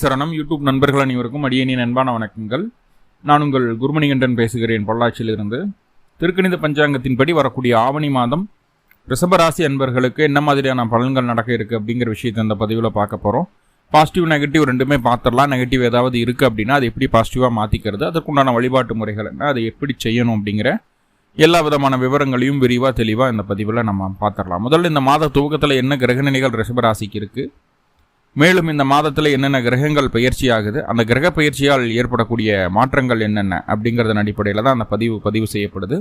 சரணம். யூடியூப் நண்பர்கள் அனைவருக்கும் அடியணியின் அன்பான வணக்கங்கள். நான் உங்கள் குருமணிகண்டன் பேசுகிறேன் பொள்ளாச்சியிலிருந்து. திருக்கணித பஞ்சாங்கத்தின்படி வரக்கூடிய ஆவணி மாதம் ரிஷபராசி அன்பர்களுக்கு என்ன மாதிரியான பலன்கள் நடக்க இருக்குது அப்படிங்கிற விஷயத்தை இந்த பதிவில் பார்க்க போகிறோம் பாசிட்டிவ் நெகட்டிவ் ரெண்டுமே பார்த்துடலாம். நெகட்டிவ் ஏதாவது இருக்குது அப்படின்னா அதை எப்படி பாசிட்டிவாக மாற்றிக்கிறது அதற்குண்டான வழிபாட்டு முறைகள் என்ன அதை எப்படி செய்யணும் அப்படிங்கிற எல்லா விதமான விவரங்களையும் விரிவாக தெளிவாக இந்த பதிவில் நம்ம பார்த்துடலாம். முதல்ல இந்த மாத துவக்கத்தில் என்ன கிரகநிலைகள் ரிஷபராசிக்கு இருக்குது மேலும் இந்த மாதத்தில் என்னென்ன கிரகங்கள் பயிற்சி ஆகுது அந்த கிரக பயிற்சியால் ஏற்படக்கூடிய மாற்றங்கள் என்னென்ன அப்படிங்கிறதன் அடிப்படையில் தான் அந்த பதிவு பதிவு செய்யப்படுது.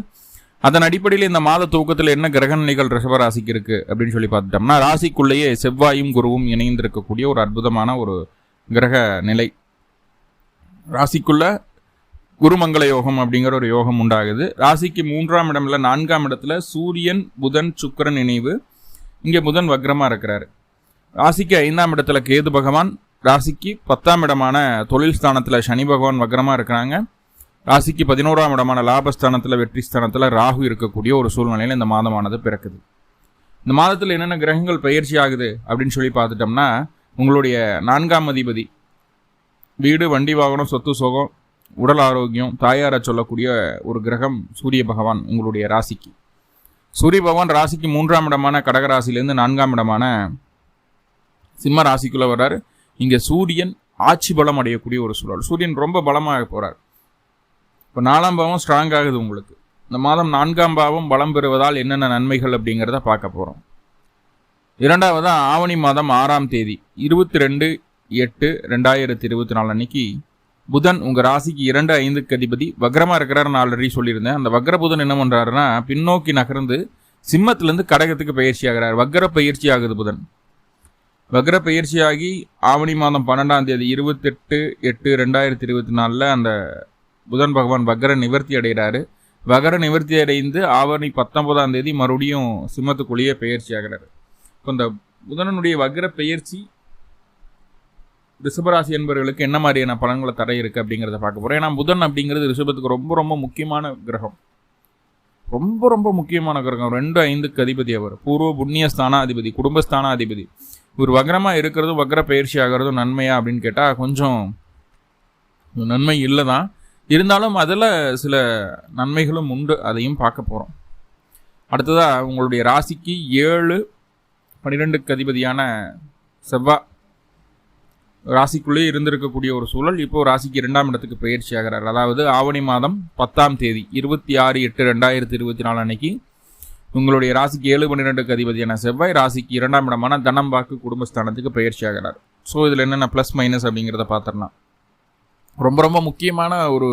அதன் அடிப்படையில் இந்த மாத துவக்கத்தில் என்ன கிரக நிலைகள் ரிஷபராசிக்கு இருக்குது அப்படின்னு சொல்லி பார்த்துட்டோம்னா ராசிக்குள்ளேயே செவ்வாயும் குருவும் இணைந்திருக்கக்கூடிய ஒரு அற்புதமான ஒரு கிரக நிலை. ராசிக்குள்ள குருமங்கள யோகம் அப்படிங்கிற ஒரு யோகம் உண்டாகுது. ராசிக்கு மூன்றாம் இடம்ல நான்காம் இடத்துல சூரியன் புதன் சுக்கரன் இணைவு. இங்கே புதன் வக்ரமாக இருக்கிறாரு. ராசிக்கு ஐந்தாம் இடத்துல கேது பகவான் ராசிக்கு பத்தாம் இடமான தொழில் ஸ்தானத்தில் சனி பகவான் வக்ரமாக இருக்கிறாங்க. ராசிக்கு பதினோராம் இடமான லாபஸ்தானத்தில் வெற்றி ஸ்தானத்தில் ராகு இருக்கக்கூடிய ஒரு சூழ்நிலையில் இந்த மாதமானது பிறக்குது. இந்த மாதத்தில் என்னென்ன கிரகங்கள் பயிற்சி ஆகுது அப்படின்னு சொல்லி பார்த்துட்டோம்னா உங்களுடைய நான்காம் அதிபதி வீடு வண்டி வாகனம் சொத்து சுகம் உடல் ஆரோக்கியம் தாயாரை சொல்லக்கூடிய ஒரு கிரகம் சூரிய பகவான் உங்களுடைய ராசிக்கு. சூரிய பகவான் ராசிக்கு மூன்றாம் இடமான கடகராசிலேருந்து நான்காம் இடமான சிம்ம ராசிக்குள்ளே வர்றாரு. இங்கே சூரியன் ஆட்சி பலம் அடையக்கூடிய ஒரு சூழல். சூரியன் ரொம்ப பலமாக போகிறார் இப்போ நாலாம் பாவம் ஸ்ட்ராங் ஆகுது உங்களுக்கு. இந்த மாதம் நான்காம் பாவம் பலம் பெறுவதால் என்னென்ன நன்மைகள் அப்படிங்கிறத பார்க்க போகிறோம் இரண்டாவதாக ஆவணி மாதம் ஆறாம் தேதி இருபத்தி ரெண்டு எட்டு ரெண்டாயிரத்தி இருபத்தி நாலு அன்னைக்கு புதன் உங்கள் ராசிக்கு இரண்டு ஐந்துக்கு அதிபதி வக்ரமாக இருக்கிறார் நான் ஆல்ரெடி சொல்லியிருந்தேன். அந்த வக்ர புதன் என்ன பண்ணுறாருன்னா பின்னோக்கி நகர்ந்து சிம்மத்திலேருந்து கடகத்துக்கு பயிற்சி ஆகிறார். வக்ர பயிற்சி ஆகுது புதன். வக்ர பயிற்சியாகி ஆவணி மாதம் பன்னெண்டாம் தேதி இருபத்தெட்டு எட்டு ரெண்டாயிரத்தி இருபத்தி நாலில் அந்த புதன் பகவான் வக்ர நிவர்த்தி அடைகிறாரு. வகர நிவர்த்தி அடைந்து ஆவணி பத்தொன்பதாம் தேதி மறுபடியும் சிம்மத்துக்குள்ளேயே பயிற்சி ஆகிறாரு. இப்போ இந்த புதனனுடைய வக்ர பயிற்சி ரிஷபராசி என்பவர்களுக்கு என்ன மாதிரியான பலன்களை தடை இருக்குது அப்படிங்கிறத பார்க்க போகிறோம் ஏன்னா புதன் அப்படிங்கிறது ரிஷபத்துக்கு ரொம்ப ரொம்ப முக்கியமான கிரகம். ரொம்ப ரொம்ப முக்கியமான கிரகம். ரெண்டு ஐந்துக்கு அதிபதி அவர். பூர்வ புண்ணியஸ்தானாதிபதி குடும்பஸ்தானாதிபதி. ஒரு வக்ரமாக இருக்கிறதும் வக்ர பயிற்சி ஆகிறதும் நன்மையா அப்படின்னு கேட்டால் கொஞ்சம் நன்மை இல்லை தான் இருந்தாலும் அதில் சில நன்மைகளும் உண்டு. அதையும் பார்க்க போகிறோம் அடுத்ததாக உங்களுடைய ராசிக்கு ஏழு பன்னிரெண்டுக்கு அதிபதியான செவ்வா. ராசிக்குள்ளே இருந்திருக்கக்கூடிய ஒரு சூழல். இப்போ ராசிக்கு இரண்டாம் இடத்துக்கு பயிற்சி ஆகிறார். அதாவது ஆவணி மாதம் பத்தாம் தேதி இருபத்தி ஆறு எட்டு ரெண்டாயிரத்தி இருபத்தி நாலு அன்னைக்கு உங்களுடைய ராசிக்கு ஏழு பன்னிரெண்டுக்கு அதிபதியான செவ்வாய் ராசிக்கு இரண்டாம் இடமான தனம் வாக்கு குடும்பஸ்தானத்துக்கு பயிற்சி ஆகிறார் ஸோ இதில் என்னென்ன ப்ளஸ் மைனஸ் அப்படிங்கிறத பார்த்துடலாம். ரொம்ப ரொம்ப முக்கியமான ஒரு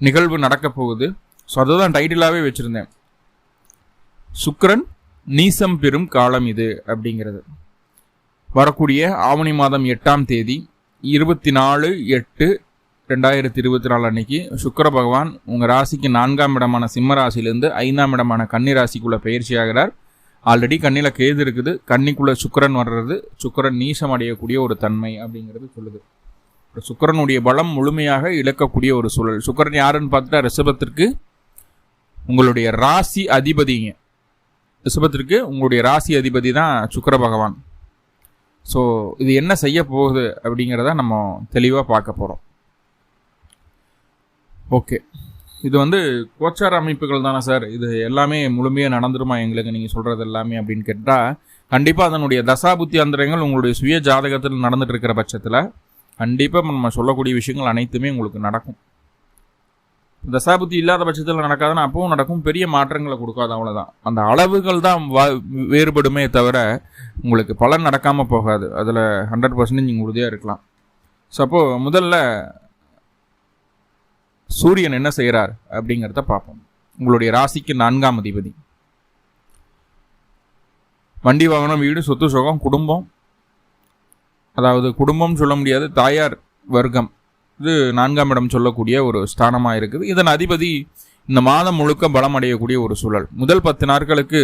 நிகழ்வு நடக்க போகுது. ஸோ அதுதான் டைட்டிலாகவே வச்சுருந்தேன். சுக்கரன் நீசம் பெறும் காலம் இது அப்படிங்கிறது. வரக்கூடிய ஆவணி மாதம் எட்டாம் தேதி இருபத்தி நாலு எட்டு ரெண்டாயிரத்தி இருபத்தி நாலு அன்னைக்கு சுக்கர பகவான் உங்கள் ராசிக்கு நான்காம் இடமான சிம்ம ராசியிலேருந்து ஐந்தாம் இடமான கன்னி ராசிக்குள்ளே பயிற்சி ஆகிறார். ஆல்ரெடி கண்ணில் கேது இருக்குது. கன்னிக்குள்ளே சுக்கரன் வர்றது சுக்கரன் நீசம் அடையக்கூடிய ஒரு தன்மை அப்படிங்கிறது சொல்லுது. சுக்கரனுடைய பலம் முழுமையாக இழக்கக்கூடிய ஒரு சூழல். சுக்கரன் யாருன்னு பார்த்துட்டா ரிஷபத்திற்கு உங்களுடைய ராசி அதிபதிங்க. ரிஷபத்திற்கு உங்களுடைய ராசி அதிபதி தான் சுக்கர பகவான். ஸோ இது என்ன செய்ய போகுது அப்படிங்கிறத நம்ம தெளிவாக பார்க்க போகிறோம் ஓகே. இது வந்து கோச்சார அமைப்புகள் தானே சார்? இது எல்லாமே முழுமையாக நடந்துருமா எங்களுக்கு நீங்கள் சொல்கிறது எல்லாமே அப்படின்னு கேட்டால் கண்டிப்பாக அதனுடைய தசாபுத்தி அந்தரங்கள் உங்களுடைய சுய ஜாதகத்தில் நடந்துட்டு இருக்கிற பட்சத்தில் கண்டிப்பாக நம்ம சொல்லக்கூடிய விஷயங்கள் அனைத்துமே உங்களுக்கு நடக்கும். தசாபுத்தி இல்லாத பட்சத்தில் நடக்காதுன்னா அப்பவும் நடக்கும். பெரிய மாற்றங்களை கொடுக்காது அவ்வளோதான் அந்த அளவுகள் தான் வேறுபடுமே தவிர உங்களுக்கு பலன் நடக்காமல் போகாது. அதில் ஹண்ட்ரட் பர்சன்டேஜ் நீங்கள் உறுதியாக இருக்கலாம். ஸோ அப்போது முதல்ல சூரியன் என்ன செய்கிறார் அப்படிங்கிறத பார்ப்போம். உங்களுடைய ராசிக்கு நான்காம் அதிபதி. வண்டி வாகனம் வீடு சொத்து சுகம் குடும்பம். அதாவது குடும்பம் சொல்ல முடியாது தாயார் வர்க்கம். இது நான்காம் இடம் சொல்லக்கூடிய ஒரு ஸ்தானமாக இருக்குது. இதன் அதிபதி இந்த மாதம் முழுக்க பலம் அடையக்கூடிய ஒரு சூழல். முதல் பத்து நாட்களுக்கு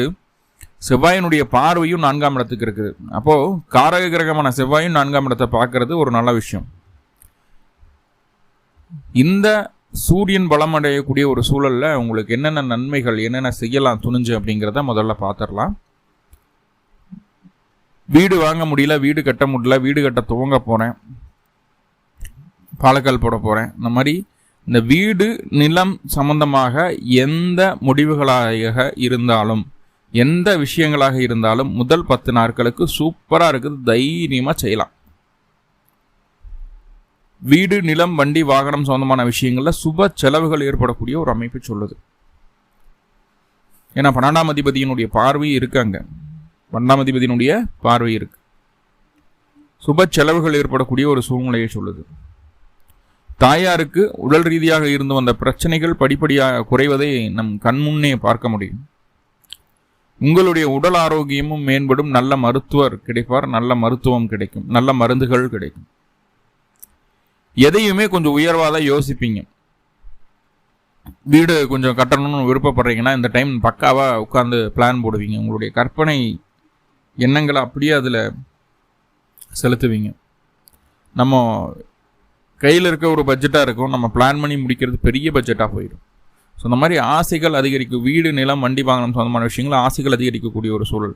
செவ்வாயினுடைய பார்வையும் நான்காம் இடத்துக்கு இருக்குது. அப்போது காரக கிரகமான செவ்வாயும் நான்காம் இடத்தை பார்க்கறது ஒரு நல்ல விஷயம். இந்த சூரியன் பலம் அடையக்கூடிய ஒரு சூழலில் உங்களுக்கு என்னென்ன நன்மைகள் என்னென்ன செய்யலாம் துணிஞ்சு அப்படிங்கிறத முதல்ல பார்த்துடலாம் வீடு வாங்க முடியல வீடு கட்ட முடியல வீடு கட்ட துவங்க போகிறேன் பாலக்கால் போட போகிறேன் இந்த மாதிரி இந்த வீடு நிலம் சம்பந்தமாக எந்த முடிவுகளாக இருந்தாலும் எந்த விஷயங்களாக இருந்தாலும் முதல் பத்து நாட்களுக்கு சூப்பராக இருக்குது தைரியமாக செய்யலாம். வீடு நிலம் வண்டி வாகனம் சொந்தமான விஷயங்களில் சுப செலவுகள் ஏற்படக்கூடிய ஒரு அமைப்பு சொல்லுது. ஏன்னா பன்னெண்டாம் அதிபதியினுடைய பார்வை இருக்காங்க பன்னெண்டாம் அதிபதியினுடைய பார்வை இருக்கு. சுப செலவுகள் ஏற்படக்கூடிய ஒரு சூழ்நிலையை சொல்லுது. தாயாருக்கு உடல் ரீதியாக இருந்து வந்த பிரச்சனைகள் படிப்படியாக குறைவதை நம் கண்முன்னே பார்க்க முடியும். உங்களுடைய உடல் ஆரோக்கியமும் மேம்படும். நல்ல மருத்துவர் கிடைப்பார். நல்ல மருத்துவம் கிடைக்கும். நல்ல மருந்துகள் கிடைக்கும். எதையுமே கொஞ்சம் உயர்வாக தான் யோசிப்பீங்க. வீடு கொஞ்சம் கட்டணும்னு விருப்பப்படுறீங்கன்னா இந்த டைம் பக்காவாக உட்காந்து பிளான் போடுவீங்க. உங்களுடைய கற்பனை எண்ணங்களை அப்படியே அதில் செலுத்துவீங்க. நம்ம கையில் இருக்க ஒரு பட்ஜெட்டாக இருக்கும். நம்ம பிளான் பண்ணி முடிக்கிறது பெரிய பட்ஜெட்டாக போயிடும். ஸோ இந்த மாதிரி ஆசைகள் அதிகரிக்கும். வீடு நிலம் வண்டி வாங்கணும் சொந்தமான விஷயங்கள் ஆசைகள் அதிகரிக்கக்கூடிய ஒரு சூழல்.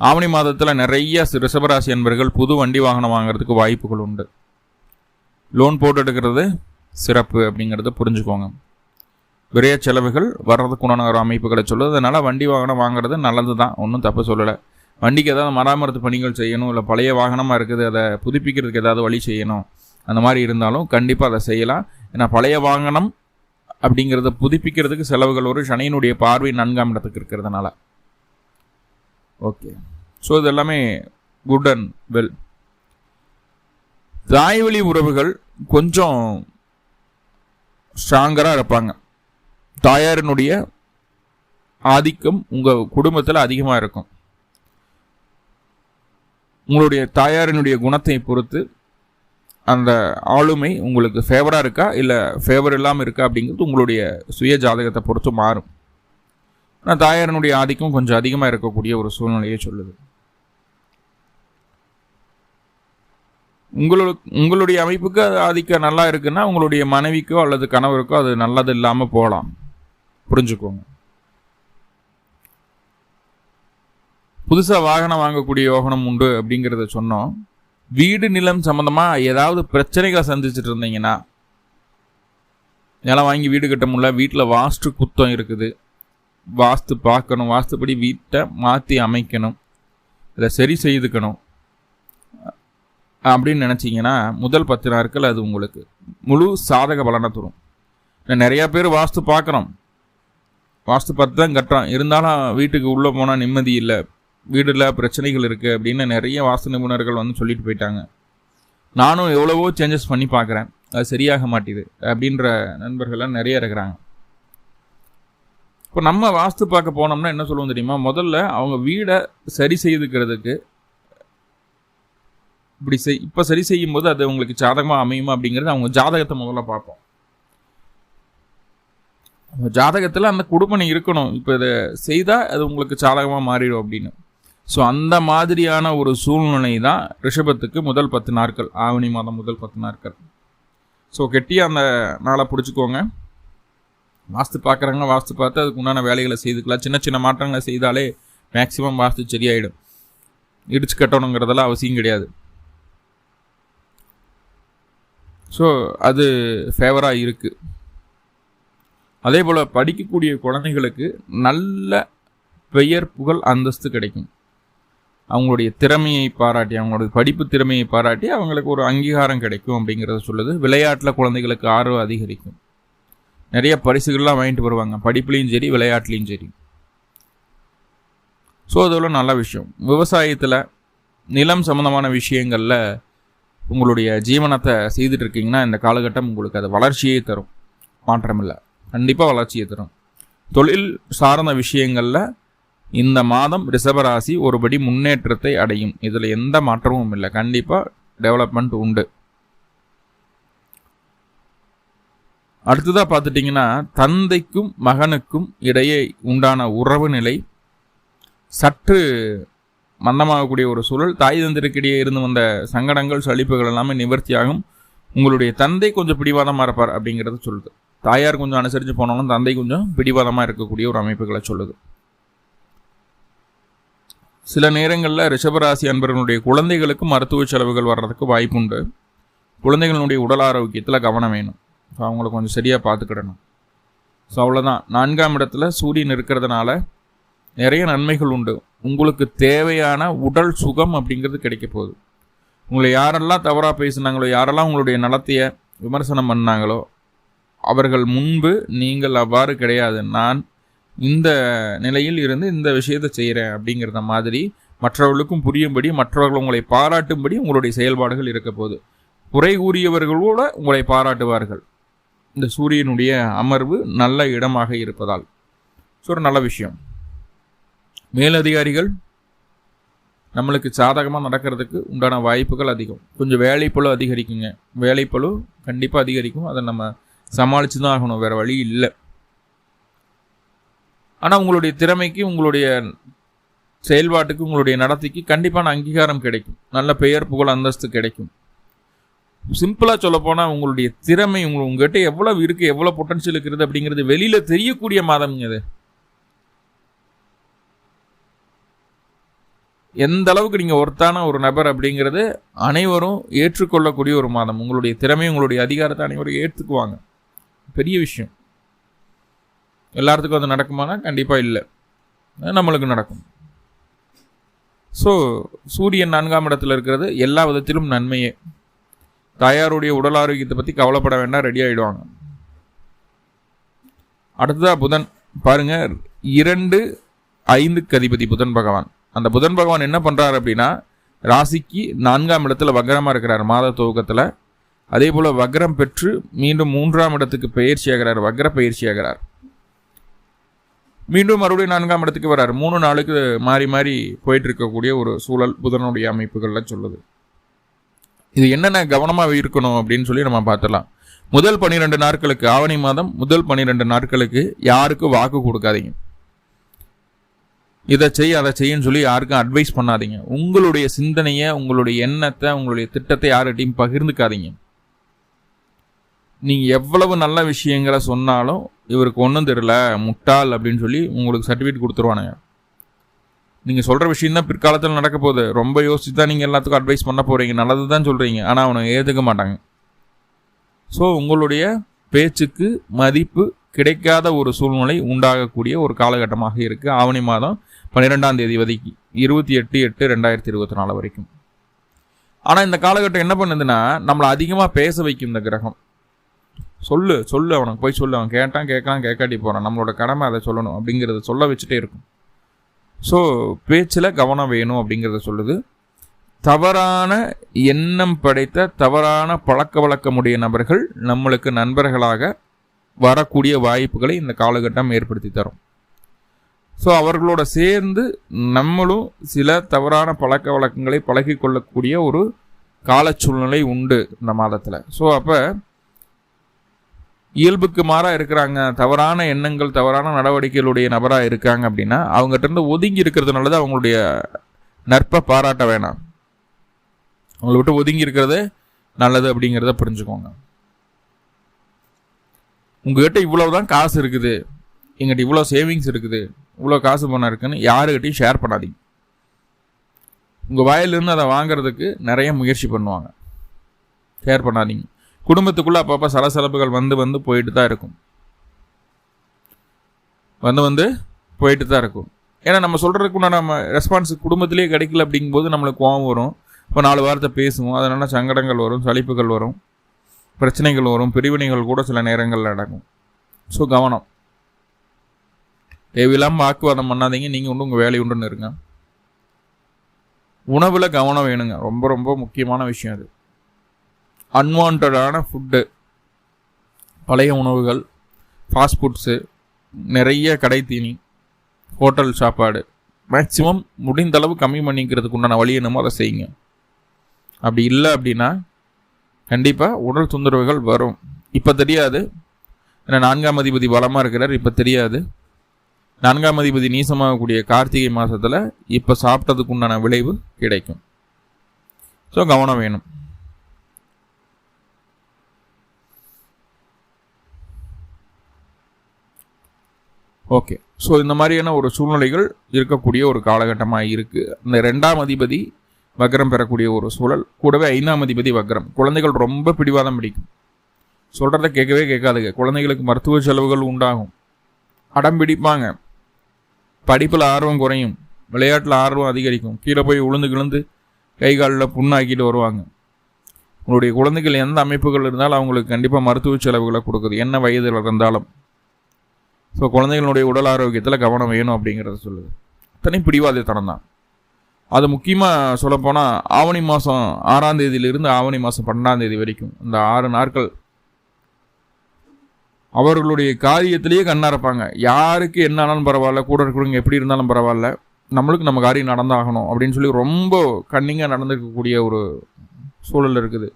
ஆவணி மாதத்தில் நிறைய ரிஷபராசி அன்பர்கள் புது வண்டி வாகனம் வாங்குறதுக்கு வாய்ப்புகள் உண்டு. லோன் போட்டு எடுக்கிறது சிறப்பு அப்படிங்கிறத புரிஞ்சுக்கோங்க. விரைய செலவுகள் வர்றதுக்குண்டான ஒரு அமைப்புகளை சொல்லுது. அதனால் வண்டி வாகனம் வாங்குறது நல்லது தான் ஒன்றும் தப்பு சொல்லலை. வண்டிக்கு ஏதாவது மராமரத்து பணிகள் செய்யணும். இல்லை பழைய வாகனமாக இருக்குது. அதை புதுப்பிக்கிறதுக்கு ஏதாவது வழி செய்யணும். அந்த மாதிரி இருந்தாலும் கண்டிப்பாக அதை செய்யலாம். ஏன்னா பழைய வாகனம் அப்படிங்கிறத புதுப்பிக்கிறதுக்கு செலவுகள் ஒரு சனியினுடைய பார்வை நான்காம் இடத்துக்கு இருக்கிறதுனால. ஓகே. ஸோ இது எல்லாமே குட் அண்ட் வெல் தாய்வழி உறவுகள் கொஞ்சம் ஸ்ட்ராங்கராக இருப்பாங்க. தாயாரினுடைய ஆதிக்கம் உங்கள் குடும்பத்தில் அதிகமாக இருக்கும். உங்களுடைய தாயாரினுடைய குணத்தை பொறுத்து அந்த ஆளுமை உங்களுக்கு ஃபேவராக இருக்கா? இல்லை ஃபேவர் இல்லாமல் இருக்கா? அப்படிங்கிறது உங்களுடைய சுய ஜாதகத்தை பொறுத்து மாறும். ஆனால் தாயாரனுடைய ஆதிக்கம் கொஞ்சம் அதிகமாக இருக்கக்கூடிய ஒரு சூழ்நிலையை சொல்லுது. உங்களுக்கு உங்களுடைய அமைப்புக்கு அது ஆதிக்கம் நல்லா இருக்குன்னா உங்களுடைய மனைவிக்கோ அல்லது கணவருக்கோ அது நல்லது இல்லாமல் போகலாம். புரிஞ்சுக்கோங்க. புதுசாக வாகனம் வாங்கக்கூடிய யோகனம் உண்டு அப்படிங்கிறத சொன்னோம். வீடு நிலம் சம்மந்தமாக ஏதாவது பிரச்சனைகளை சந்திச்சுட்டு இருந்தீங்கன்னா நிலம் வாங்கி வீடு கட்ட முடியல வீட்டில் வாஸ்து குத்தம் இருக்குது. வாஸ்து பார்க்கணும் வாஸ்துப்படி வீட்டை மாற்றி அமைக்கணும். இதை சரி செய்துக்கணும். அப்படின்னு நினச்சிங்கன்னா முதல் பத்து நாட்கள் அது உங்களுக்கு முழு சாதக பலனை தரும். நிறையா பேர் வாஸ்து பார்க்குறோம். வாஸ்து பார்த்து தான் கட்டுறோம். இருந்தாலும் வீட்டுக்கு உள்ளே போனால் நிம்மதி இல்லை. வீடில் பிரச்சனைகள் இருக்குது அப்படின்னு நிறைய வாஸ்து நிபுணர்கள் வந்து சொல்லிட்டு போயிட்டாங்க. நானும் எவ்வளவோ சேஞ்சஸ் பண்ணி பார்க்குறேன். அது சரியாக மாட்டேது அப்படின்ற நண்பர்கள்லாம் நிறைய இருக்கிறாங்க. இப்போ நம்ம வாஸ்து பார்க்க போனோம்னா என்ன சொல்லுவோம் தெரியுமா? முதல்ல அவங்க வீடை சரி செய்துக்கிறதுக்கு இப்படி செய் இப்போ சரி செய்யும் போது அது உங்களுக்கு ஜாதகமாக அமையுமா அப்படிங்கிறது அவங்க ஜாதகத்தை முதல்ல பார்ப்போம். ஜாதகத்தில் அந்த குடும்பம் இருக்கணும். இப்போ இதை செய்தால் அது உங்களுக்கு ஜாதகமாக மாறிடும் அப்படின்னு. ஸோ அந்த மாதிரியான ஒரு சூழ்நிலை தான் ரிஷபத்துக்கு முதல் பத்து நாட்கள் ஆவணி மாதம் முதல் பத்து நாட்கள். ஸோ கெட்டியாக அந்த நாளை பிடிச்சிக்கோங்க. வாஸ்து பார்க்குறாங்க வாஸ்து பார்த்து அதுக்கு உண்டான வேலைகளை செய்துக்கலாம். சின்ன சின்ன மாற்றங்களை செய்தாலே மேக்சிமம் வாஸ்து சரியாயிடும். இடிச்சு கட்டணுங்கிறதெல்லாம் அவசியம் கிடையாது. ஸோ அது ஃபேவராக இருக்குது அதே போல் படிக்கக்கூடிய குழந்தைகளுக்கு நல்ல பெயர் புகழ் அந்தஸ்து கிடைக்கும். அவங்களுடைய திறமையை பாராட்டி அவங்களோட படிப்பு திறமையை பாராட்டி அவங்களுக்கு ஒரு அங்கீகாரம் கிடைக்கும் அப்படிங்கிறத சொல்லுது. விளையாட்டில் குழந்தைகளுக்கு ஆர்வம் அதிகரிக்கும். நிறைய பரிசுகள்லாம் வாங்கிட்டு வருவாங்க. படிப்புலேயும் சரி விளையாட்லேயும் சரி. ஸோ அதெல்லாம் நல்ல விஷயம். விவசாயத்தில் நிலம் சம்மந்தமான விஷயங்களில் உங்களுடைய ஜீவனத்தை செய்துட்டு இருக்கீங்கன்னா இந்த காலகட்டம் உங்களுக்கு அது வளர்ச்சியே தரும். மாற்றமில்லை. கண்டிப்பாக வளர்ச்சியை தரும். தொழில் சார்ந்த விஷயங்களில் இந்த மாதம் ரிஷபராசி ஒருபடி முன்னேற்றத்தை அடையும். இதில் எந்த மாற்றமும் இல்லை. கண்டிப்பாக டெவலப்மெண்ட் உண்டு. அடுத்ததாக பார்த்துட்டிங்கன்னா தந்தைக்கும் மகனுக்கும் இடையே உண்டான உறவு நிலை சற்று மந்தமாகக்கூடிய ஒரு சூழல். தாய் தந்திருக்கிடையே இருந்து வந்த சங்கடங்கள் சளிப்புகள் எல்லாமே நிவர்த்தியாகும். உங்களுடைய தந்தை கொஞ்சம் பிடிவாதமாக இருப்பார் அப்படிங்கிறத சொல்லுது. தாயார் கொஞ்சம் அனுசரித்து போனாலும் தந்தை கொஞ்சம் பிடிவாதமாக இருக்கக்கூடிய ஒரு அமைப்புகளை சொல்லுது. சில நேரங்களில் ரிஷபராசி அன்பர்களுடைய குழந்தைகளுக்கு மருத்துவ செலவுகள் வர்றதுக்கு வாய்ப்புண்டு. குழந்தைகளுடைய உடல் ஆரோக்கியத்தில் கவனம் வேணும். ஸோ அவங்கள கொஞ்சம் சரியாக பார்த்துக்கிடணும். ஸோ அவ்வளோதான் நான்காம் இடத்துல சூரியன் இருக்கிறதுனால நிறைய நன்மைகள் உண்டு. உங்களுக்கு தேவையான உடல் சுகம் அப்படிங்கிறது கிடைக்க போகுது. உங்களை யாரெல்லாம் தவறாக பேசுனாங்களோ யாரெல்லாம் உங்களுடைய நலத்தைய விமர்சனம் பண்ணாங்களோ அவர்கள் முன்பு நீங்கள் அவ்வாறு கிடையாது. நான் இந்த நிலையில் இருந்து இந்த விஷயத்தை செய்கிறேன் அப்படிங்கிறத மாதிரி மற்றவர்களுக்கும் புரியும்படி மற்றவர்கள் உங்களை பாராட்டும்படி உங்களுடைய செயல்பாடுகள் இருக்க போகுது. குறை கூறியவர்களோட உங்களை பாராட்டுவார்கள். இந்த சூரியனுடைய அமர்வு நல்ல இடமாக இருப்பதால். ஸோ ஒரு நல்ல விஷயம். மேலதிகாரிகள் நம்மளுக்கு சாதகமாக நடக்கிறதுக்கு உண்டான வாய்ப்புகள் அதிகம். கொஞ்சம் வேலைப்பழு அதிகரிக்குங்க. வேலைப்பழு கண்டிப்பாக அதிகரிக்கும். அதை நம்ம சமாளித்து தான் ஆகணும். வேறு வழி இல்லை. ஆனால் உங்களுடைய திறமைக்கு உங்களுடைய செயல்பாட்டுக்கு உங்களுடைய நடத்திக்கு கண்டிப்பான அங்கீகாரம் கிடைக்கும். நல்ல பெயர் புகழ் அந்தஸ்து கிடைக்கும். சிம்பிளாக சொல்லப்போனால் உங்களுடைய திறமை உங்கள் உங்ககிட்ட எவ்வளோ இருக்குது எவ்வளோ பொட்டன்ஷியல் இருக்கிறது அப்படிங்கிறது வெளியில் தெரியக்கூடிய மாதம்ங்க அது. எந்த அளவுக்கு நீங்கள் ஒருத்தான ஒரு நபர் அப்படிங்கிறது அனைவரும் ஏற்றுக்கொள்ளக்கூடிய ஒரு மாதம். உங்களுடைய திறமை உங்களுடைய அதிகாரத்தை அனைவரும் ஏற்றுக்குவாங்க. பெரிய விஷயம். எல்லாத்துக்கும் அது நடக்குமானா? கண்டிப்பாக இல்லை. நம்மளுக்கு நடக்கும். ஸோ சூரியன் நான்காம் இடத்துல இருக்கிறது எல்லா விதத்திலும் நன்மையே. தாயாருடைய உடல் ஆரோக்கியத்தை பற்றி கவலைப்பட வேண்டாம் ரெடி ஆகிடுவாங்க அடுத்ததாக புதன். பாருங்க இரண்டு ஐந்துக்கு அதிபதி புதன் பகவான். அந்த புதன் பகவான் என்ன பண்ணுறாரு அப்படின்னா ராசிக்கு நான்காம் இடத்துல வக்ரமாக இருக்கிறார் மாத துவக்கத்தில். அதே போல் வக்ரம் பெற்று மீண்டும் மூன்றாம் இடத்துக்கு பயிற்சி ஆகிறார் வக்ர பயிற்சி ஆகிறார். மீண்டும் மறுபடியும் நான்காம் இடத்துக்கு வர்றார் மூணு நாளுக்கு மாறி மாறி போயிட்டு இருக்கக்கூடிய ஒரு சூழல் புதனுடைய அமைப்புகள்லாம் சொல்லுது. இது என்னென்ன கவனமாக இருக்கணும் அப்படின்னு சொல்லி நம்ம பார்த்துடலாம். முதல் பன்னிரெண்டு நாட்களுக்கு ஆவணி மாதம் முதல் பன்னிரெண்டு நாட்களுக்கு யாருக்கும் வாக்கு கொடுக்காதீங்க. இதை செய் அதை செய்யன்னு சொல்லி யாருக்கும் அட்வைஸ் பண்ணாதீங்க. உங்களுடைய சிந்தனையை உங்களுடைய எண்ணத்தை உங்களுடைய திட்டத்தை யார்கிட்டையும் பகிர்ந்துக்காதீங்க. நீங்கள் எவ்வளவு நல்ல விஷயங்களை சொன்னாலும் இவருக்கு ஒன்றும் தெரில முட்டாள் அப்படின்னு சொல்லி உங்களுக்கு சர்டிஃபிகேட் கொடுத்துருவானுங்க. நீங்கள் சொல்கிற விஷயம் தான் பிற்காலத்தில் நடக்க போகுது. ரொம்ப யோசிச்சு தான் நீங்கள் எல்லாத்துக்கும் அட்வைஸ் பண்ண போகிறீங்க நல்லது தான் சொல்கிறீங்க ஆனால் அவனை ஏற்றுக்க மாட்டாங்க. ஸோ உங்களுடைய பேச்சுக்கு மதிப்பு கிடைக்காத ஒரு சூழ்நிலை உண்டாகக்கூடிய ஒரு காலகட்டமாக இருக்குது ஆவணி மாதம் பன்னிரெண்டாம் தேதி வதைக்கு இருபத்தி எட்டு எட்டு ரெண்டாயிரத்தி இருபத்தி நாலு வரைக்கும். ஆனால் இந்த காலகட்டம் என்ன பண்ணுதுன்னா நம்மளை அதிகமாக பேச வைக்கும் இந்த கிரகம். சொல்லு சொல்லு அவனுக்கு போய் சொல்லு. அவன் கேட்டான் கேட்கலாம் கேட்காட்டி போகிறான் நம்மளோட கடமை அதை சொல்லணும் அப்படிங்கிறத சொல்ல வச்சுட்டே இருக்கும். ஸோ பேச்சில் கவனம் வேணும் அப்படிங்கிறத சொல்லுது. தவறான எண்ணம் படைத்த தவறான பழக்க வழக்கமுடைய நபர்கள் நம்மளுக்கு நண்பர்களாக வரக்கூடிய வாய்ப்புகளை இந்த காலகட்டம் ஏற்படுத்தி தரும். ஸோ அவர்களோட சேர்ந்து நம்மளும் சில தவறான பழக்க வழக்கங்களை பழகி கொள்ளக்கூடிய ஒரு கால சூழ்நிலை உண்டு இந்த மாதத்தில். ஸோ அப்போ இயல்புக்கு மாறாக இருக்கிறாங்க தவறான எண்ணங்கள் தவறான நடவடிக்கைகளுடைய நபராக இருக்காங்க அப்படின்னா அவங்ககிட்ட இருந்து ஒதுங்கி இருக்கிறதுனால அவங்களுடைய நற்பை பாராட்ட வேணாம். அவங்கள விட்டு ஒதுங்கி இருக்கிறது நல்லது அப்படிங்கிறத புரிஞ்சுக்கோங்க. உங்ககிட்ட இவ்வளவுதான் காசு இருக்குது. எங்கிட்ட இவ்வளோ சேவிங்ஸ் இருக்குது. இவ்வளோ காசு பணம் இருக்குன்னு யாருக்கிட்டையும் ஷேர் பண்ணாதீங்க. உங்கள் வாயிலிருந்து அதை வாங்குறதுக்கு நிறைய முயற்சி பண்ணுவாங்க. ஷேர் பண்ணாதீங்க. குடும்பத்துக்குள்ளே அப்பப்போ சலசலப்புகள் வந்து வந்து போயிட்டு தான் இருக்கும். வந்து வந்து போயிட்டு தான் இருக்கும். ஏன்னா நம்ம சொல்கிறதுக்குள்ள நம்ம ரெஸ்பான்ஸ் குடும்பத்திலே கிடைக்கல அப்படிங்கும்போது நம்மளுக்கு கோவம் வரும். இப்போ நாலு வாரத்தை பேசுவோம். அதனால சங்கடங்கள் வரும் சலிப்புகள் வரும் பிரச்சனைகள் வரும் பிரிவினைகள் கூட சில நேரங்களில் நடக்கும் ஸோ கவனம். தேவையில்லாமல் வாக்குவாதம் பண்ணாதீங்க. நீங்கள் உண்டு உங்கள் வேலை உண்டுன்னு இருங்க. உணவில் கவனம் வேணுங்க. ரொம்ப ரொம்ப முக்கியமான விஷயம் அது. அன்வான்டான ஃபுட்டு பழைய உணவுகள் ஃபாஸ்ட் ஃபுட்ஸு நிறைய கடை தீனி ஹோட்டல் சாப்பாடு. மேக்சிமம் முடிந்த அளவு கம்மி பண்ணிக்கிறதுக்கு உண்டான வழி என்னமோ அதை செய்யுங்க. அப்படி இல்லை அப்படின்னா கண்டிப்பாக உடல் தொந்தரவுகள் வரும். இப்போ தெரியாது. ஏன்னா நான்காம் அதிபதி பலமாக இருக்கிறார். இப்போ தெரியாது. நான்காம் அதிபதி நீசமாகக்கூடிய கார்த்திகை மாதத்தில் இப்போ சாப்பிட்டதுக்கு உண்டான விளைவு கிடைக்கும். ஸோ கவனம் வேணும். ஓகே ஸோ இந்த மாதிரியான ஒரு சூழ்நிலைகள் இருக்கக்கூடிய ஒரு காலகட்டமாக இருக்குது இந்த ரெண்டாம் அதிபதி வக்ரம் பெறக்கூடிய ஒரு சூழல் கூடவே ஐந்தாம் அதிபதி வக்ரம். குழந்தைகள் ரொம்ப பிடிவாதம் பிடிக்கும். சொல்கிறத கேட்கவே கேட்காதுங்க. குழந்தைகளுக்கு மருத்துவ செலவுகள் உண்டாகும். அடம் பிடிப்பாங்க. படிப்பில் ஆர்வம் குறையும். விளையாட்டில் ஆர்வம் அதிகரிக்கும். கீழே போய் உளுந்து கிழந்து கை காலில் புண்ணாக்கிட்டு வருவாங்க. உங்களுடைய குழந்தைகள் எந்த அமைப்புகள் இருந்தாலும் அவங்களுக்கு கண்டிப்பாக மருத்துவ செலவுகளை கொடுக்குது. என்ன வயதில் இருந்தாலும். ஸோ குழந்தைகளுடைய உடல் ஆரோக்கியத்தில் கவனம் வேணும் அப்படிங்கிறத சொல்லுது. தனி பிடிவாதத்தனம் தான். அது முக்கியமாக சொல்லப்போனால் ஆவணி மாதம் ஆறாம் தேதியிலிருந்து ஆவணி மாதம் பன்னெண்டாம் தேதி வரைக்கும். இந்த ஆறு நாட்கள் அவர்களுடைய காரியத்திலேயே கண்ணா இருப்பாங்க யாருக்கு என்ன ஆனாலும் பரவாயில்ல கூட இருக்கிறவங்க எப்படி இருந்தாலும் பரவாயில்ல நம்மளுக்கு நம்ம காரியம் நடந்தாகணும் அப்படின்னு சொல்லி ரொம்ப கன்னிங்காக நடந்துக்கக்கூடிய ஒரு சூழல் இருக்குது.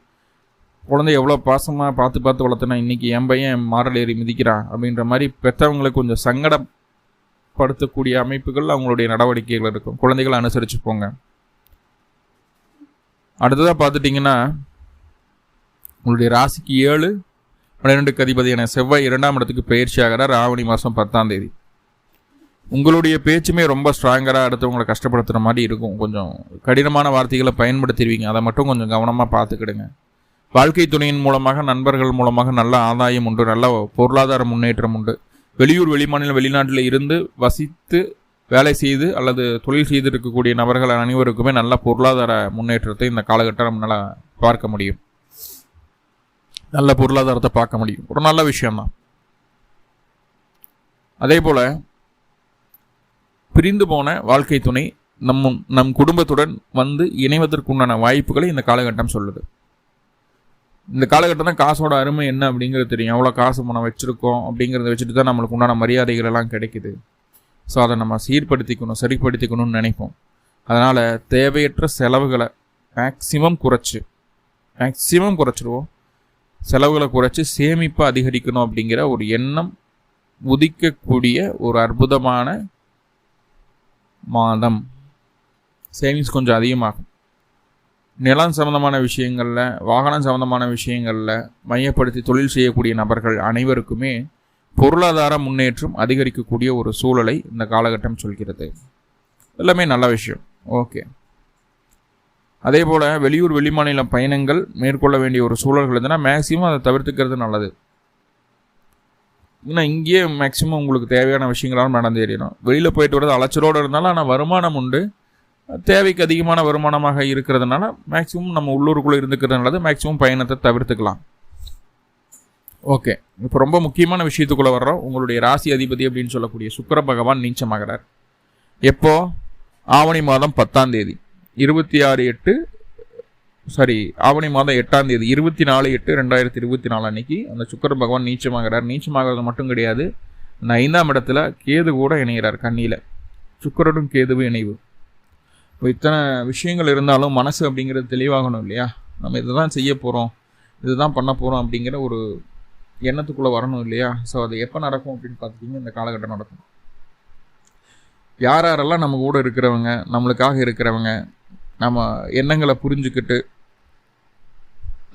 குழந்தை எவ்வளோ பாசமாக பார்த்து பார்த்து வளர்த்தனா இன்றைக்கி என் பையன் மாரல் ஏறி மிதிக்கிறான் அப்படின்ற மாதிரி பெற்றவங்களை கொஞ்சம் சங்கடப்படுத்தக்கூடிய அமைப்புகள் அவங்களுடைய நடவடிக்கைகள் இருக்கும். குழந்தைகளை அனுசரித்து போங்க. அடுத்ததாக பார்த்துட்டிங்கன்னா உங்களுடைய ராசிக்கு ஏழு பன்னிரெண்டுக்கு அதிபதியான செவ்வாய் இரண்டாம் இடத்துக்கு பயிற்சி ஆகிறார் ஆவணி மாதம் பத்தாம் தேதி. உங்களுடைய பேச்சுமே ரொம்ப ஸ்ட்ராங்கராக அடுத்தவங்களை கஷ்டப்படுத்துகிற மாதிரி இருக்கும். கொஞ்சம் கடினமான வார்த்தைகளை பயன்படுத்திடுவீங்க. அதை மட்டும் கொஞ்சம் கவனமாக பார்த்துக்கிடுங்க. வாழ்க்கை துணையின் மூலமாக நண்பர்கள் மூலமாக நல்ல ஆதாயம் உண்டு. நல்ல பொருளாதார முன்னேற்றம் உண்டு. வெளியூர் வெளிமாநிலம் வெளிநாட்டில் இருந்து வசித்து வேலை செய்து அல்லது தொழில் செய்து இருக்கக்கூடிய நபர்கள் அனைவருக்குமே நல்ல பொருளாதார முன்னேற்றத்தை இந்த காலகட்டம் நம்மளால் பார்க்க முடியும். நல்ல பொருளாதாரத்தை பார்க்க முடியும். ஒரு நல்ல விஷயம்தான். அதே போல் பிரிந்து போன வாழ்க்கை துணை நம் நம் குடும்பத்துடன் வந்து இணைவதற்குண்டான வாய்ப்புகளை இந்த காலகட்டம் சொல்லுது. இந்த காலகட்டம் தான் காசோட அருமை என்ன அப்படிங்கிறது தெரியும். எவ்வளோ காசு நம்ம வச்சுருக்கோம் அப்படிங்கிறத வச்சுட்டு தான் நம்மளுக்கு உண்டான மரியாதைகள் எல்லாம் கிடைக்குது. ஸோ அதை நம்ம சீர்படுத்திக்கணும் சரிப்படுத்திக்கணும்னு நினைப்போம். அதனால் தேவையற்ற செலவுகளை மேக்சிமம் குறைச்சி மேக்சிமம் குறைச்சிடுவோம் செலவுகளை குறைச்சி சேமிப்பை அதிகரிக்கணும் அப்படிங்கிற ஒரு எண்ணம் உதிக்கக்கூடிய ஒரு அற்புதமான மாதம். சேவிங்ஸ் கொஞ்சம் அதிகமாகும். நிலம் சம்மந்தமான விஷயங்களில் வாகனம் சம்மந்தமான விஷயங்களில் மையப்படுத்தி தொழில் செய்யக்கூடிய நபர்கள் அனைவருக்குமே பொருளாதார முன்னேற்றம் அதிகரிக்கக்கூடிய ஒரு சூழலை இந்த காலகட்டம் சொல்கிறது. எல்லாமே நல்ல விஷயம். ஓகே. அதே போல் வெளியூர் வெளிமாநில பயணங்கள் மேற்கொள்ள வேண்டிய ஒரு சூழல்கள் இருந்ததுன்னா மேக்ஸிமம் அதை தவிர்த்துக்கிறது நல்லது. ஏன்னா இங்கேயே மேக்ஸிமம் உங்களுக்கு தேவையான விஷயங்களாலும் நடந்து தெரியணும் வெளியில் போயிட்டு வரது அலைச்சலோடு இருந்தாலும் ஆனால் வருமானம் உண்டு. தேவைக்கு அதிகமான வருமானமாக இருக்கிறதுனால மேக்ஸிமம் நம்ம உள்ளூருக்குள்ளே இருந்துக்கிறது நல்லது மேக்ஸிமம் பயணத்தை தவிர்த்துக்கலாம். ஓகே இப்போ ரொம்ப முக்கியமான விஷயத்துக்குள்ளே வர்றோம். உங்களுடைய ராசி அதிபதி அப்படின்னு சொல்லக்கூடிய சுக்கர பகவான் நீச்சமாகிறார். எப்போ? ஆவணி மாதம் பத்தாம் தேதி. இருபத்தி ஆறு எட்டு சாரி ஆவணி மாதம் எட்டாம் தேதி இருபத்தி நாலு எட்டு ரெண்டாயிரத்தி இருபத்தி நாலு அன்னைக்கு அந்த சுக்கர பகவான் நீச்சமாகிறார். நீச்சமாகிறது மட்டும் கிடையாது. அந்த ஐந்தாம் இடத்துல கேது கூட இணைகிறார் கண்ணியில் சுக்கரனும் கேதுவும் இணைவு. இப்போ இத்தனை விஷயங்கள் இருந்தாலும் மனசு அப்படிங்கிறது தெளிவாகணும் இல்லையா? நம்ம இதை தான் செய்ய போகிறோம் இதுதான் பண்ண போகிறோம் அப்படிங்கிற ஒரு எண்ணத்துக்குள்ளே வரணும் இல்லையா? ஸோ அது எப்போ நடக்கும் அப்படின்னு பார்த்துட்டிங்கன்னா இந்த காலகட்டம் நடக்கும். யார் யாரெல்லாம் நம்ம கூட இருக்கிறவங்க நம்மளுக்காக இருக்கிறவங்க நம்ம எண்ணங்களை புரிஞ்சுக்கிட்டு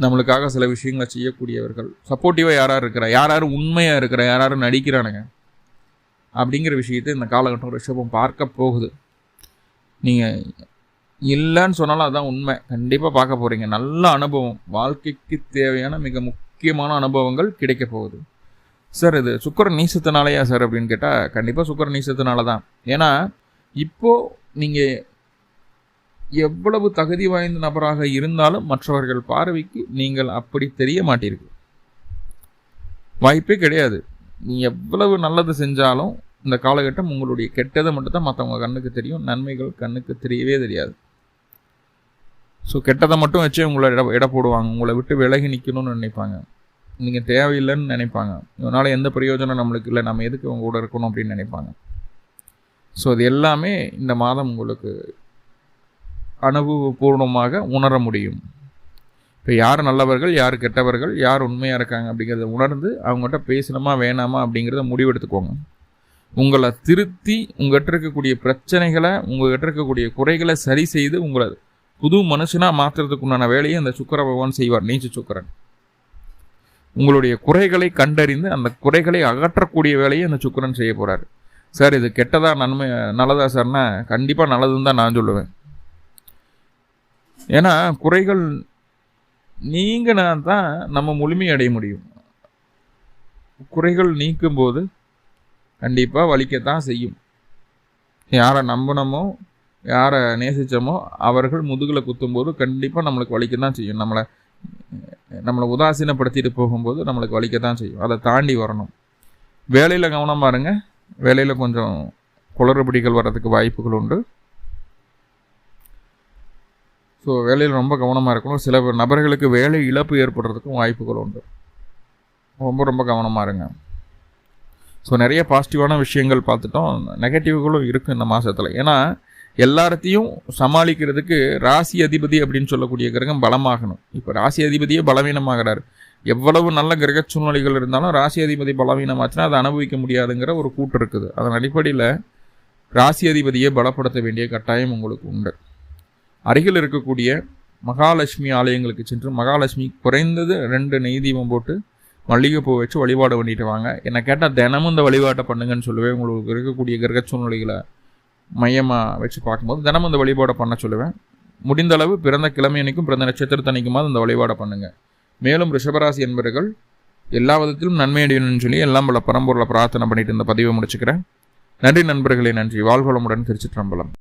நம்மளுக்காக சில விஷயங்களை செய்யக்கூடியவர்கள். சப்போர்ட்டிவாக யாராக இருக்கிறா? யார் யாரும் உண்மையாக இருக்கிற? யார் யாரும் நடிக்கிறானுங்க? அப்படிங்கிற விஷயத்தை இந்த காலகட்டம் ரிஷபம் பார்க்க போகுது. நீங்கள் இல்லைன்னு சொன்னாலும் அதுதான் உண்மை. கண்டிப்பாக பார்க்க போகிறீங்க நல்ல அனுபவம். வாழ்க்கைக்கு தேவையான மிக முக்கியமான அனுபவங்கள் கிடைக்க போகுது. சார் இது சுக்கர நீசத்தினாலையா சார் அப்படின்னு கேட்டால் கண்டிப்பாக சுக்கர நீசத்தினால தான் ஏன்னா இப்போது நீங்கள் எவ்வளவு தகுதி வாய்ந்த நபராக இருந்தாலும் மற்றவர்கள் பார்வைக்கு நீங்கள் அப்படி தெரிய மாட்டீர்கள். வாய்ப்பே கிடையாது. நீ எவ்வளவு நல்லது செஞ்சாலும் இந்த காலகட்டம் உங்களுடைய கெட்டதை மட்டும்தான் மற்றவங்க கண்ணுக்கு தெரியும் நன்மைகள் கண்ணுக்கு தெரியவே தெரியாது. ஸோ கெட்டதை மட்டும் வச்சு உங்களை இட இட போடுவாங்க. உங்களை விட்டு விலகி நிற்கணும்னு நினைப்பாங்க. நீங்கள் தேவையில்லைன்னு நினைப்பாங்க. இதனால் எந்த பிரயோஜனம் நம்மளுக்கு இல்லை நம்ம எதுக்கு அவங்க கூட இருக்கணும் அப்படின்னு நினைப்பாங்க. ஸோ அது எல்லாமே இந்த மாதம் உங்களுக்கு அனுபவபூர்வமாக உணர முடியும். இப்போ யார் நல்லவர்கள் யார் கெட்டவர்கள் யார் உண்மையாக இருக்காங்க அப்படிங்கிறத உணர்ந்து அவங்ககிட்ட பேசணுமா வேணாமா அப்படிங்கிறத முடிவெடுத்துக்கோங்க. உங்களை திருத்தி உங்கள்கிட்ட இருக்கக்கூடிய பிரச்சனைகளை உங்கள்கிட்ட இருக்கக்கூடிய குறைகளை சரி செய்து உங்களை புது மனுஷனாக மாற்றுறதுக்கு உண்டான வேலையை அந்த சுக்கர பகவான் செய்வார் நீச்ச சுக்கரன். உங்களுடைய குறைகளை கண்டறிந்து அந்த குறைகளை அகற்றக்கூடிய வேலையை அந்த சுக்கரன் செய்ய போகிறார் சார் இது கெட்டதா நன்மை நல்லதா சார்னா கண்டிப்பாக நல்லதுன்னு தான் நான் சொல்லுவேன். ஏன்னா குறைகள் நீங்கினா தான் நம்ம முழுமை அடைய முடியும். குறைகள் நீக்கும்போது கண்டிப்பாக வலிக்கத்தான் செய்யும். யாரை நம்பினமோ யாரை நேசித்தோமோ அவர்கள் முதுகில் குத்தும்போது கண்டிப்பாக நம்மளுக்கு வலிக்க தான் செய்யும். நம்மளை நம்மளை உதாசீனப்படுத்திட்டு போகும்போது நம்மளுக்கு வலிக்க தான் செய்யும். அதை தாண்டி வரணும். வேலையில் கவனம் பாருங்க. வேலையில் கொஞ்சம் குளறுபடிகள் வர்றதுக்கு வாய்ப்புகள் உண்டு. ஸோ வேலையில் ரொம்ப கவனமாக இருக்கணும். சில நபர்களுக்கு வேலை இழப்பு ஏற்படுறதுக்கும் வாய்ப்புகள் உண்டு. ரொம்ப ரொம்ப கவனமாக இருங்க. ஸோ நிறைய பாசிட்டிவான விஷயங்கள் பார்த்துட்டோம். நெகட்டிவ்களும் இருக்குது இந்த மாதத்தில் ஏன்னா எல்லாத்தையும் சமாளிக்கிறதுக்கு ராசி அதிபதி அப்படின்னு சொல்லக்கூடிய கிரகம் பலமாகணும். இப்போ ராசி அதிபதியே பலவீனமாகிறார். எவ்வளவு நல்ல கிரக சூழ்நிலைகள் இருந்தாலும் ராசி அதிபதி பலவீனமாச்சுன்னா அதை அனுபவிக்க முடியாதுங்கிற ஒரு கூட்டு இருக்குது. அதன் அடிப்படையில் ராசி அதிபதியை பலப்படுத்த வேண்டிய கட்டாயம் உங்களுக்கு உண்டு. அருகில் இருக்கக்கூடிய மகாலட்சுமி ஆலயங்களுக்கு சென்று மகாலட்சுமி குறைந்தது ரெண்டு நெய் தீபம் போட்டு மல்லிகைப்பூ வச்சு வழிபாடு பண்ணிட்டு வாங்க. என்னை கேட்டால் தினமும் இந்த வழிபாட்டை பண்ணுங்கன்னு சொல்லுவேன். உங்களுக்கு இருக்கக்கூடிய கிரக சூழ்நிலைகளை மையமாக வச்சு பார்க்கும்போது தினமும் இந்த வழிபாடை பண்ண சொல்லுவேன். முடிந்த அளவு பிறந்த கிழமை அன்னைக்கும் பிறந்த நட்சத்திரத்தன்னைக்குமாவது இந்த வழிபாடை பண்ணுங்கள் மேலும் ரிஷபராசி என்பவர்கள் எல்லா விதத்திலும் நன்மை அடையணும்னு சொல்லி எல்லாம் பல பரம்பொருளை பிரார்த்தனை பண்ணிட்டு இந்த பதிவை முடிச்சுக்கிறேன். நன்றி நண்பர்களே நன்றி. வாழ்வளமுடன் திருச்சிற்றம்பலம்.